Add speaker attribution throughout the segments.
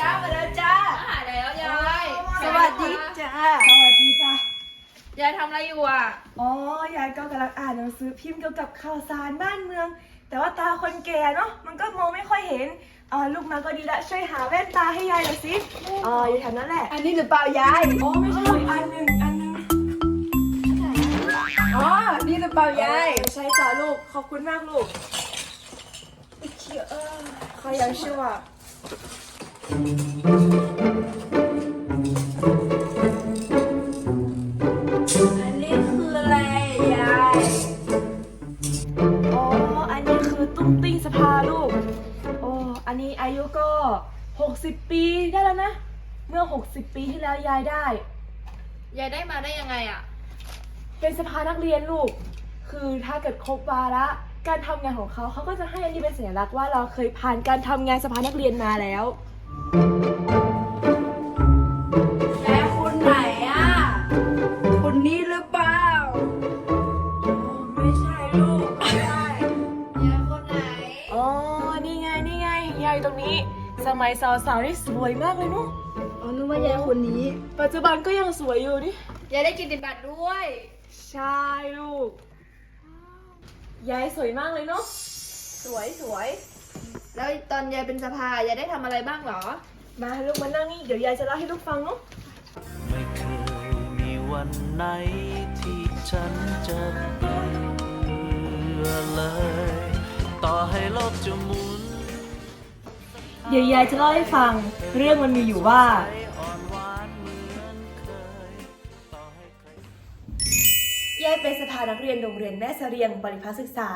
Speaker 1: ยายจ้ามาแล้วจ้า
Speaker 2: หายแล้วยาย
Speaker 1: สวัสดีจ้าสวัสดีจ้ายา
Speaker 2: ยทำอะไรอยู่อะ
Speaker 1: อ๋อยายก็กำลังอ่านหนังสือพิมพ์เกี่ยวกับข่าวสารบ้านเมือง แต่ว่าตาคนแก่เนาะมันก็มองไม่ค่อยเห็นอ่าลูกมาก็ดีละช่วยหาแว่นตาให้ยายหน่อยสิอ๋ออยู่แถวนั้นแหละ
Speaker 3: อันนี้หรือเปล่ายาย
Speaker 1: อ๋อไม่ใช่อันหนึ่งอันหนึ่ง
Speaker 3: อ๋อนี่หรือเปล่ายาย
Speaker 1: ใช่จ้าลูกขอบคุณมากลูกขอยังชื่อว่า
Speaker 3: อันนี้คืออะไรยาย
Speaker 1: อ๋อ อันนี้คือตุ้งติ้งสภาลูกโอ้อันนี้อายุก็ 60 ปีได้แล้วนะ เมื่อ 60 ปีที่แล้วยายได้
Speaker 2: ยายได้มาได้ยังไงอะ
Speaker 1: เป็นสภานักเรียนลูก คือถ้าเกิดครบวาระการทำงานของเขาเขาก็จะให้อันนี้เป็นสัญลักษณ์ว่าเราเคยผ่านการทำงานสภานักเรียนมาแล้ว
Speaker 3: ยายคนไหนอะคนนี้หรือเปล่า
Speaker 1: ไม่ใช่ลูกไม่ใช่
Speaker 2: ยายคนไหน
Speaker 1: อ๋อ นี่ไง นี่ไงยายตรงนี้ สมัยสาวๆนี่สวยมากเลยเนุ
Speaker 3: อ๋อนึกว่ายายคนนี้
Speaker 1: ปัจจุบันก็ยังสวยอยู่นี่
Speaker 2: ยายได้กินติบัตรด้วย
Speaker 1: ใช่ลูก ยายสวยมากเลยเนาะ
Speaker 2: สวยสวย แล้วตอนยายเป็นสภายายได้ทำอะไรบ้างเหรอ
Speaker 1: มาลูกมานั่งนี่เดี๋ยวยายจะเล่าให้ลูกฟังเนาะ
Speaker 4: ไม่เคยมีวันไหนที่ฉันจะเบื่อเลย ต่อให้โลกจะหมุน
Speaker 1: เดี๋ยวยายจะเล่าให้ฟัง เรื่องมันมีอยู่ว่า
Speaker 4: อ่อนหวานเหมือนเคย ต่อให้ใคร
Speaker 1: ยายเป็นสภานักเรียนโรงเรียนแม่เสรียงบริพัฒน์ศึกษา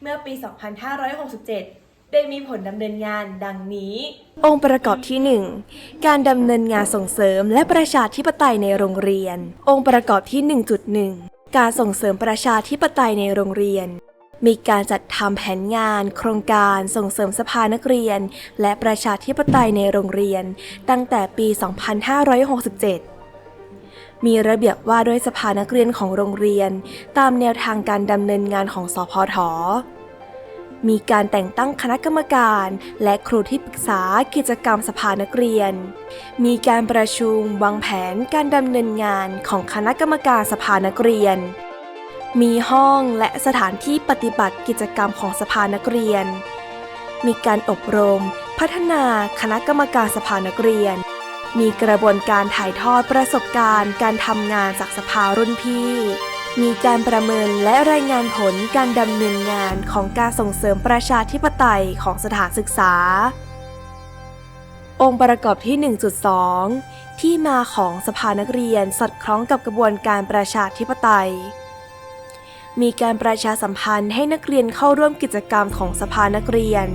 Speaker 1: เมื่อปี 2567 ได้มีผลดำเนินงานดังนี้ องค์ประกอบที่ 1 การดำเนินงานส่งเสริมและประชาธิปไตยในโรงเรียน องค์ประกอบที่ 1.1 การส่งเสริมประชาธิปไตยในโรงเรียน มีการจัดทำแผนงาน โครงการส่งเสริมสภานักเรียน และประชาธิปไตยในโรงเรียน ตั้งแต่ปี 2567มีระเบียบว่าด้วยสภานักเรียนของโรงเรียน ตามแนวทางการดำเนินงานของสพท มีการแต่งตั้งคณะกรรมการ และครูที่ปรึกษากิจกรรมสภานักเรียน มีการประชุมวางแผนการดำเนินงานของคณะกรรมการสภานักเรียน มีห้องและสถานที่ปฏิบัติกิจกรรมของสภานักเรียน มีการอบรม พัฒนาคณะกรรมการสภานักเรียน มีกระบวนการถ่ายทอดประสบการณ์ การทำงานจากสภารุ่นพี่ มีการประเมินและรายงานผลการดำเนินงานของการส่งเสริมประชาธิปไตยของสถานศึกษา องค์ประกอบที่ 1.2 ที่มาของสภานักเรียนสอดคล้องกับกระบวนการประชาธิปไตย มีการประชาสัมพันธ์ให้นักเรียนเข้าร่วมกิจกรรมของสภานักเรียน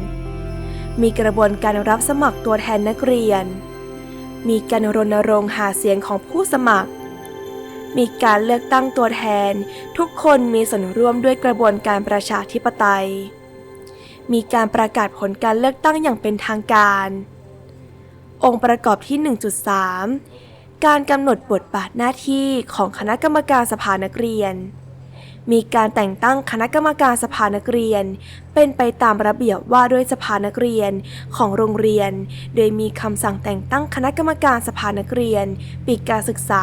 Speaker 1: มีกระบวนการรับสมัครตัวแทนนักเรียน มีการรณรงค์หาเสียงของผู้สมัคร มีการเลือกตั้งตัวแทน ทุกคนมีส่วนร่วมด้วยกระบวนการประชาธิปไตย มีการประกาศผลการเลือกตั้งอย่างเป็นทางการ องค์ประกอบที่ 1.3 การกำหนดบทบาทหน้าที่ของคณะกรรมการสภานักเรียน มีการแต่งตั้งคณะกรรมการสภานักเรียน เป็นไปตามระเบียบว่าด้วยสภานักเรียนของโรงเรียน โดยมีคำสั่งแต่งตั้งคณะกรรมการสภานักเรียน ปีการศึกษา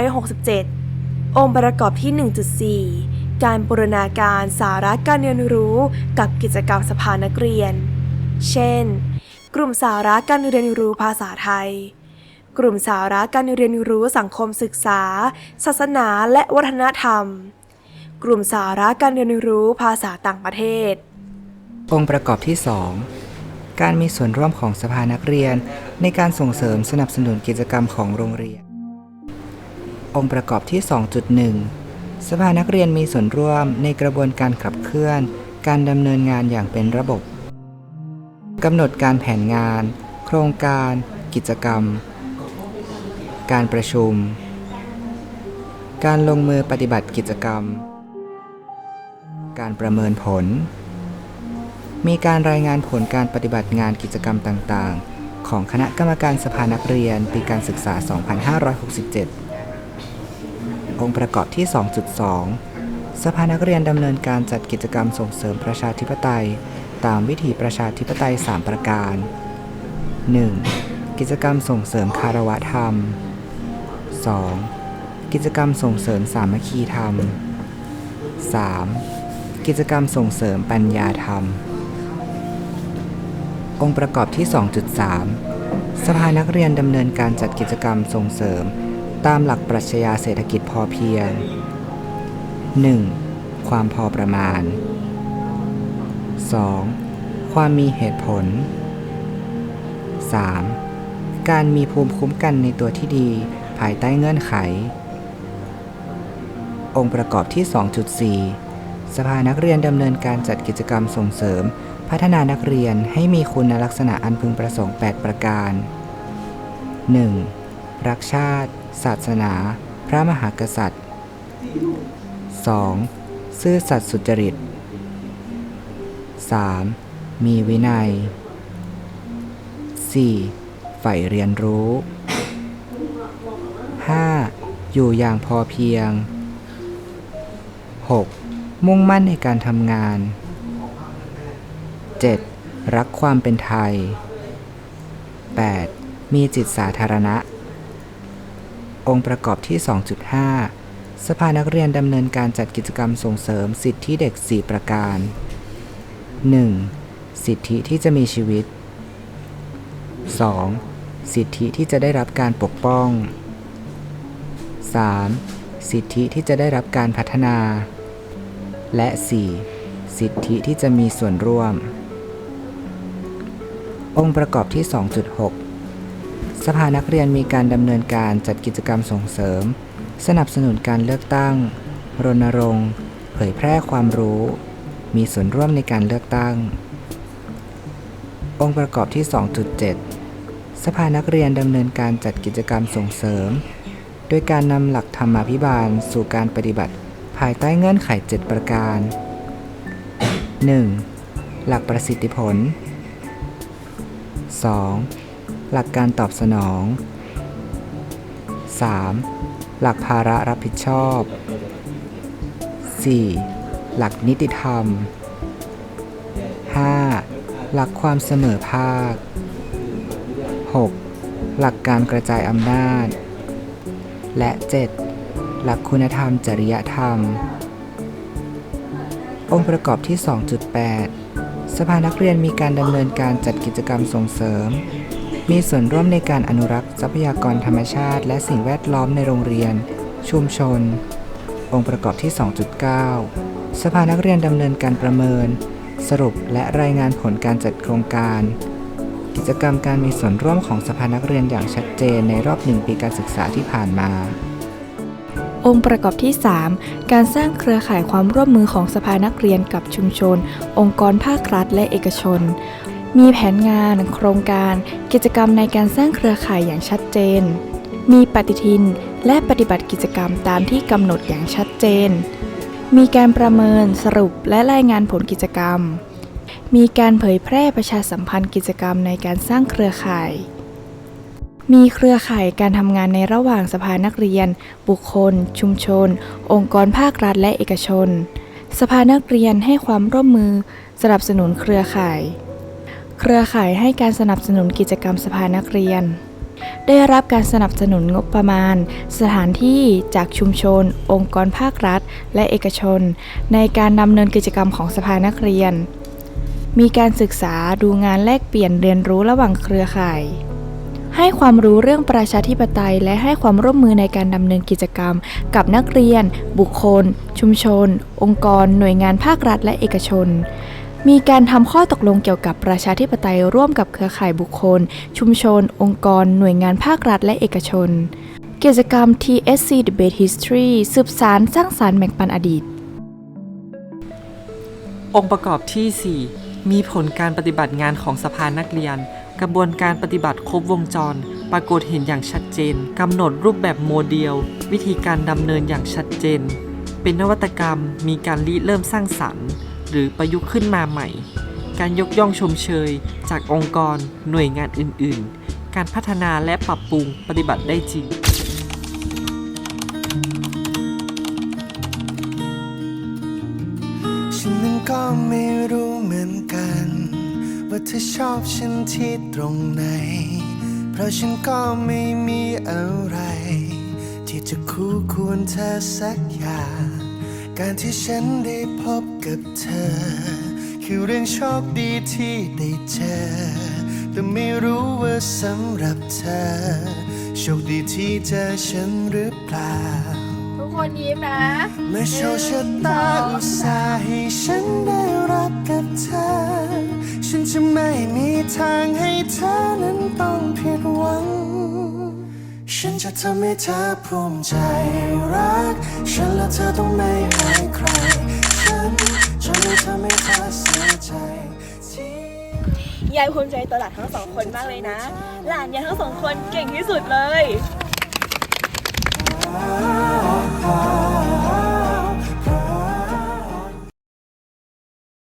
Speaker 1: 2567 องค์ประกอบที่ 1.4 การบูรณาการสาระการเรียนรู้กับกิจกรรมสภานักเรียน เช่น กลุ่มสาระการเรียนรู้ภาษาไทยกลุ่มสาระการเรียนรู้สังคมศึกษา ศาสนาและวัฒนธรรม กลุ่มสาระการเรียนรู้ภาษาต่างประเทศ
Speaker 5: องค์ประกอบที่ 2 การมีส่วนร่วมของสภานักเรียน ในการส่งเสริมสนับสนุนกิจกรรมของโรงเรียน องค์ประกอบที่ 2.1 สภานักเรียนมีส่วนร่วมในกระบวนการขับเคลื่อน การดำเนินงานอย่างเป็นระบบกำหนดการแผนงาน โครงการ กิจกรรม การประชุม การลงมือปฏิบัติกิจกรรม การประเมินผล มีการรายงานผลการปฏิบัติงานกิจกรรมต่างๆ ของคณะกรรมการสภานักเรียนปีการศึกษา 2567 องค์ประกอบที่ 2.2 สภานักเรียนดำเนินการจัดกิจกรรมส่งเสริมประชาธิปไตย ตามวิถีประชาธิปไตย 3 ประการ 1. กิจกรรมส่งเสริมคารวะธรรม 2. กิจกรรมส่งเสริมสามัคคีธรรม 3. กิจกรรมส่งเสริมปัญญาธรรม องค์ประกอบที่ 2.3 สภานักเรียนดำเนินการจัดกิจกรรมส่งเสริม ตามหลักปรัชญาเศรษฐกิจพอเพียง 1. ความพอประมาณ 2. ความมีเหตุผล 3. การมีภูมิคุ้มกันในตัวที่ดีภายใต้เงื่อนไข องค์ประกอบที่ 2.4 สภานักเรียนดำเนินการจัดกิจกรรมส่งเสริม พัฒนานักเรียนให้มีคุณลักษณะอันพึงประสงค์ 8 ประการ 1. รักชาติ ศาสนา พระมหากษัตริย์ 2. ซื่อสัตย์สุจริต 3. มีวินัย 4. ใฝ่เรียนรู้ 5. อยู่อย่างพอเพียง 6. มุ่งมั่นในการทำงาน 7. รักความเป็นไทย 8. มีจิตสาธารณะ องค์ประกอบที่ 2.5 สภานักเรียนดำเนินการจัดกิจกรรมส่งเสริมสิทธิเด็ก 4 ประการ 1. สิทธิที่จะมีชีวิต 2. สิทธิที่จะได้รับการปกป้อง 3. สิทธิที่จะได้รับการพัฒนา และ 4. สิทธิที่จะมีส่วนร่วม องค์ประกอบที่ 2.6 สภานักเรียนมีการดำเนินการจัดกิจกรรมส่งเสริม สนับสนุนการเลือกตั้ง รณรงค์ เผยแพร่ความรู้ มีส่วนร่วมในการเลือกตั้ง องค์ประกอบที่ 2.7 สภานักเรียนดำเนินการจัดกิจกรรมส่งเสริม โดยการนำหลักธรรมาภิบาลสู่การปฏิบัติ ภายใต้เงื่อนไข 7 ประการ 1. หลักประสิทธิผล 2. หลักการตอบสนอง 3. หลักภาระรับผิดชอบ 4. หลักนิติธรรม 5. หลักความเสมอภาค 6. หลักการกระจายอำนาจ และ 7. หลักคุณธรรม จริยธรรม องค์ประกอบที่ 2.8 สภานักเรียนมีการดำเนินการจัดกิจกรรมส่งเสริม มีส่วนร่วมในการอนุรักษ์ทรัพยากรธรรมชาติ และสิ่งแวดล้อมในโรงเรียน ชุมชน องค์ประกอบที่ 2.9 สภานักเรียนดำเนินการประเมิน สรุปและรายงานผลการจัดโครงการกิจกรรมการมีส่วนร่วมของสภานักเรียนอย่างชัดเจนในรอบหนึ่งปีการศึกษาที่ผ่านมา
Speaker 6: องค์ประกอบที่ 3 การสร้างเครือข่ายความร่วมมือของสภานักเรียนกับชุมชน องค์กรภาครัฐและเอกชน มีแผนงาน โครงการ กิจกรรมในการสร้างเครือข่ายอย่างชัดเจน มีปฏิทิน และปฏิบัติกิจกรรมตามที่กำหนดอย่างชัดเจน มีการประเมินสรุปและรายงานผลกิจกรรม มีการเผยแพร่ประชาสัมพันธ์กิจกรรมในการสร้างเครือข่าย มีเครือข่ายการทำงานในระหว่างสภานักเรียน บุคคล ชุมชน องค์กรภาครัฐและเอกชน สภานักเรียนให้ความร่วมมือ สนับสนุนเครือข่าย เครือข่ายให้การสนับสนุนกิจกรรมสภานักเรียน ได้รับการสนับสนุนงบประมาณ สถานที่จากชุมชน องค์กรภาครัฐ และเอกชน ในการดำเนินกิจกรรมของสภานักเรียน มีการศึกษาดูงานแลกเปลี่ยนเรียนรู้ระหว่างเครือข่าย ให้ความรู้เรื่องประชาธิปไตย และให้ความร่วมมือในการดำเนินกิจกรรม กับนักเรียน บุคคล ชุมชน องค์กร หน่วยงานภาครัฐและเอกชน มีการทำข้อตกลงเกี่ยวกับประชาธิปไตยร่วมกับเครือข่ายบุคคล ชุมชน องค์กร หน่วยงานภาครัฐและเอกชน กิจกรรม TSC Debate History สืบสารสร้างสารรค์แบ่งปันอดีต
Speaker 7: องค์ประกอบที่ 4 มีผลการปฏิบัติงานของสภานักเรียน กระบวนการปฏิบัติครบวงจร ปรากฏเห็นอย่างชัดเจนกำหนดรูปแบบโมเดล วิธีการดำเนินอย่างชัดเจน เป็นนวัตกรรมมีการริเริ่มสร้างสรรค์ หรือประยุกต์ขึ้นมาใหม่ การยกย่องชมเชย จากองค์กร หน่วยงานอื่น ๆ การพัฒนาและปรับปรุงปฏิบัติได้จริง
Speaker 8: เธ
Speaker 9: อชอบฉันที่ตรงไหน เพราะฉันก็ไม่มีอะไร ที่จะคู่ควรเธอสักอย่าง การที่ฉันได้พบกับเธอ คือเรื่องโชคดีที่ได้เจอ แต่ไม่รู้ว่าสำหรับเธอ โชคดีที่เจอฉันหรือเปล่า
Speaker 2: คนยิ้มนะ
Speaker 9: เมื่อโชคชะตาอุตส่าห์ให้ฉันได้รักกับเธอ ฉันจะไม่มีทางให้เธอนั้นต้องผิดหวัง ฉันจะทำให้เธอภูมิใจรัก ฉันและเธอต้องไม่ให้ใคร ฉันจะไม่ทำให้เธอเสียใจที่
Speaker 1: ยายภูมิใจตัวหลานทั้งสองคนมากเลยนะ หลานยายทั้งสองคนเก่งที่สุดเลย heart.